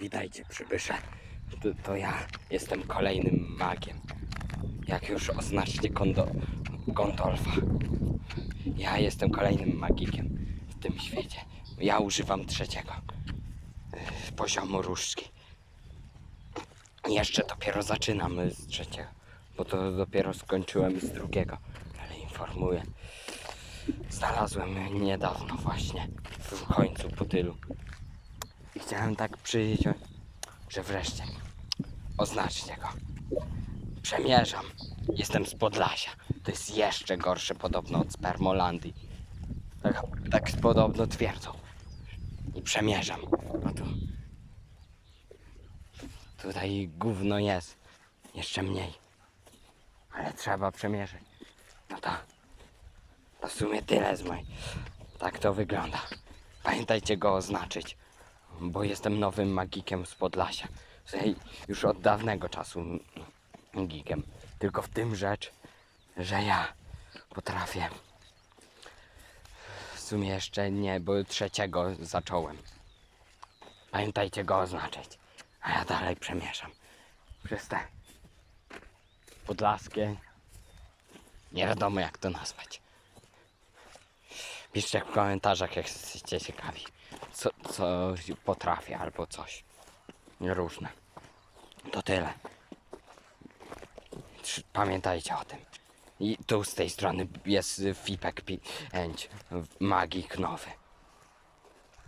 Witajcie przybysze. To, to ja jestem kolejnym magiem. Jak już oznaczcie kondo, Gondolfa. Ja jestem kolejnym magikiem w tym świecie. Ja używam trzeciego y, poziomu różdżki. Jeszcze dopiero zaczynam z trzeciego, bo to dopiero skończyłem z drugiego. Ale informuję. Znalazłem niedawno właśnie, w końcu po tylu. Chciałem tak przyjść, że wreszcie oznaczcie go. Przemierzam. Jestem z Podlasia. To jest jeszcze gorsze podobno od Spermolandii. Tak, tak podobno twierdzą. I przemierzam. No to tutaj gówno jest. Jeszcze mniej. Ale trzeba przemierzyć. No to, to w sumie tyle z mojej. Tak to wygląda. Pamiętajcie go oznaczyć, bo jestem nowym magikiem z Podlasia. Już od dawnego czasu magikiem. Tylko w tym rzecz, że ja potrafię. W sumie jeszcze nie, bo trzeciego zacząłem. Pamiętajcie go oznaczyć. A ja dalej przemieszam. Przez te podlaskie. Nie wiadomo jak to nazwać. Piszcie w komentarzach jak jesteście ciekawi. Co, co potrafię albo coś. Różne. To tyle. Pamiętajcie o tym. I tu z tej strony jest Fipek 5 magik nowy.